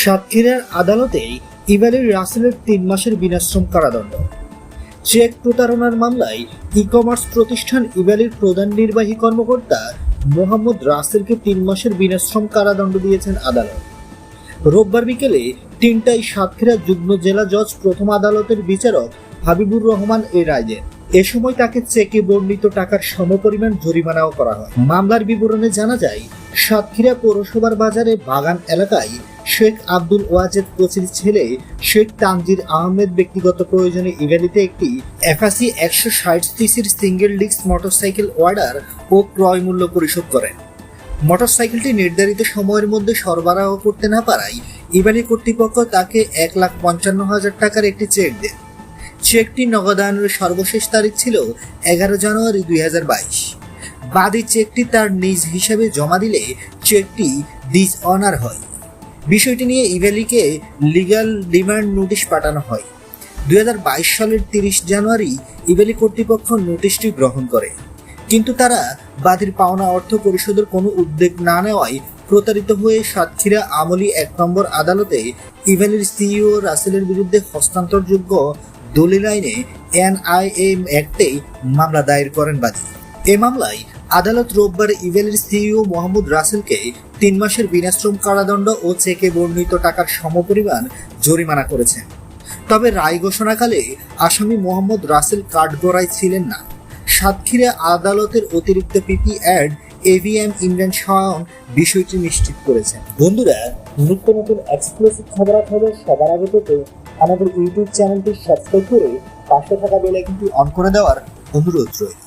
সাতক্ষীরার আদালতে ইভালির রাসেলের তিন মাসের বিনাশ্রম কারাদণ্ড। চেক প্রতারণার মামলায় ই কমার্স প্রতিষ্ঠান ইভালির প্রধান নির্বাহী কর্মকর্তা মোহাম্মদ রাসেলকে তিন মাসের বিনাশ্রম কারাদণ্ড দিয়েছেন আদালত। রোববার বিকেলে তিনটায় সাতক্ষীরা যুগ্ম জেলা জজ প্রথম আদালতের বিচারক হাবিবুর রহমান এ রায় দেন। এ সময় তাকে চেকে বর্ণিত টাকার সমপরিমাণ জরিমানাও করা হয়। মামলার বিবরণে জানা যায়, সাতক্ষীরা পৌরসভার বাজারে বাগান এলাকায় শেখ আব্দুল ওয়াজেদ কোচির ছেলে শেখ তানজির আহমেদ ব্যক্তিগত প্রয়োজনে ইভ্যালিতে একটি এফআসি একশো ষাট সিসির সিঙ্গেল ডিস্ক মোটরসাইকেল অর্ডার ও ক্রয় মূল্য পরিশোধ করেন। মোটরসাইকেলটি নির্ধারিত সময়ের মধ্যে সরবরাহ করতে না পারায় ইবানি কর্তৃপক্ষ তাকে এক লাখ পঞ্চান্ন হাজার টাকার একটি চেক দেন। চেকটি নগদায়নের সর্বশেষ তারিখ ছিল এগারো জানুয়ারি দুই হাজার বাইশ। বাদী চেকটি তার নিজ হিসাবে জমা দিলে চেকটি ডিস অনার হয়। বিষয়টি নিয়ে ইভ্যালিকে লিগাল ডিমান্ড নোটিশ পাঠানো হয়। দুই বাইশ সালের তিরিশ জানুয়ারি ইভ্যালি কর্তৃপক্ষ নোটিশটি গ্রহণ করে। কিন্তু তারা বাদীর পাওনা অর্থ পরিশোধের কোনো উদ্যোগ না নেওয়ায় প্রতারিত হয়ে সাতক্ষীরা আমলি এক নম্বর আদালতে ইভ্যালির সিইও রাসেলের বিরুদ্ধে হস্তান্তরযোগ্য দলিল আইনে এনআইএম অ্যাক্টে মামলা দায়ের করেন বাদী। এ মামলায় আদালত রোববার ইভেলের সিইও মোহাম্মদ রাসেলকে তিন মাসের বিনাশ্রম কারাদণ্ড ও চেকে বর্ণিত টাকার সমপরিমাণ জরিমানা করেছেন তবে রায় ঘোষণাকালে আসামি মোহাম্মদ রাসেল কাঠগড়ায় ছিলেন না। সাতক্ষীরা আদালতের অতিরিক্ত PP ad EVM Imran Shahan বিষয়টি নিশ্চিত করেছেন। বন্ধুরা, নিত্য নতুন এক্সক্লুসিভ খবর খবর সবার আগে পেতে আমাদের ইউটিউব চ্যানেলটি সাবস্ক্রাইব করে পাশে থাকা বেল আইকনটি অন করে দেওয়ার অনুরোধ রইল।